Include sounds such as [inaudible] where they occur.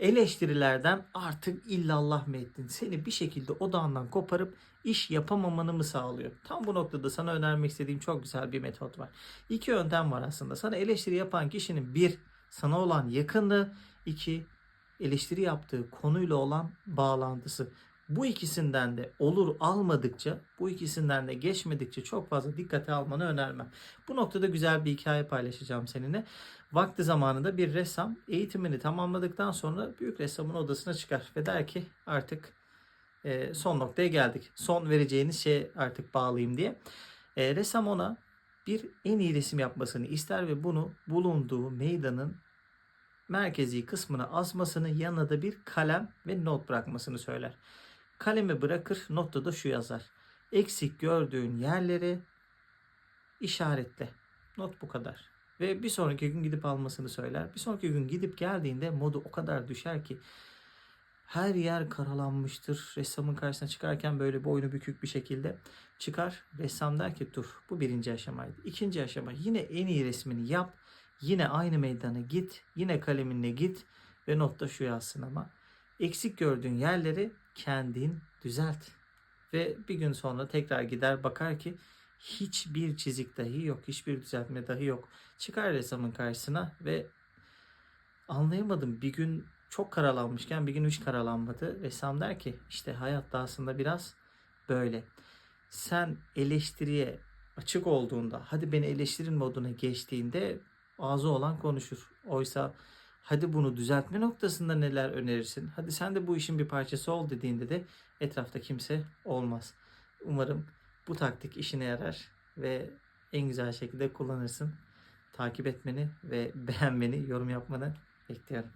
eleştirilerden artık illallah mı ettin? Seni bir şekilde odağından koparıp iş yapamamanı mı sağlıyor? Tam bu noktada sana önermek istediğim çok güzel bir metot var. İki yöntem var aslında. Sana eleştiri yapan kişinin bir, sana olan yakınlığı, iki, eleştiri yaptığı konuyla olan bağlantısı. Bu ikisinden de olur almadıkça, bu ikisinden de geçmedikçe çok fazla dikkate almanı önermem. Bu noktada güzel bir hikaye paylaşacağım seninle. Vakti zamanında bir ressam eğitimini tamamladıktan sonra büyük ressamın odasına çıkar ve der ki artık e, son noktaya geldik. Son vereceğiniz şey artık bağlayayım diye. E, ressam ona bir en iyi resim yapmasını ister ve bunu bulunduğu meydanın merkezi kısmına asmasını yanına da bir kalem ve not bırakmasını söyler. Kalemi bırakır, notta da şu yazar. Eksik gördüğün yerleri işaretle. Not bu kadar. Ve bir sonraki gün gidip almasını söyler. Bir sonraki gün gidip geldiğinde modu o kadar düşer ki her yer karalanmıştır. Ressamın karşısına çıkarken böyle boynu bükük bir şekilde çıkar. Ressam der ki dur bu birinci aşamaydı. İkinci aşama yine en iyi resmini yap. Yine aynı meydana git. Yine kaleminle git. Ve notta şu yazsın ama. Eksik gördüğün yerleri kendin düzelt. Ve bir gün sonra tekrar gider bakar ki hiçbir çizik dahi yok. Hiçbir düzeltme dahi yok. Çıkar ressamın karşısına ve anlayamadım. Bir gün çok karalanmışken bir gün hiç karalanmadı. Ressam der ki işte hayat da aslında biraz böyle. Sen eleştiriye açık olduğunda hadi beni eleştirin moduna geçtiğinde ağzı olan konuşur. Oysa hadi bunu düzeltme noktasında neler önerirsin? Hadi sen de bu işin bir parçası ol dediğinde de etrafta kimse olmaz. Umarım bu taktik işine yarar ve en güzel şekilde kullanırsın. Takip etmeni ve [laughs] beğenmeni, yorum yapmanı bekliyorum.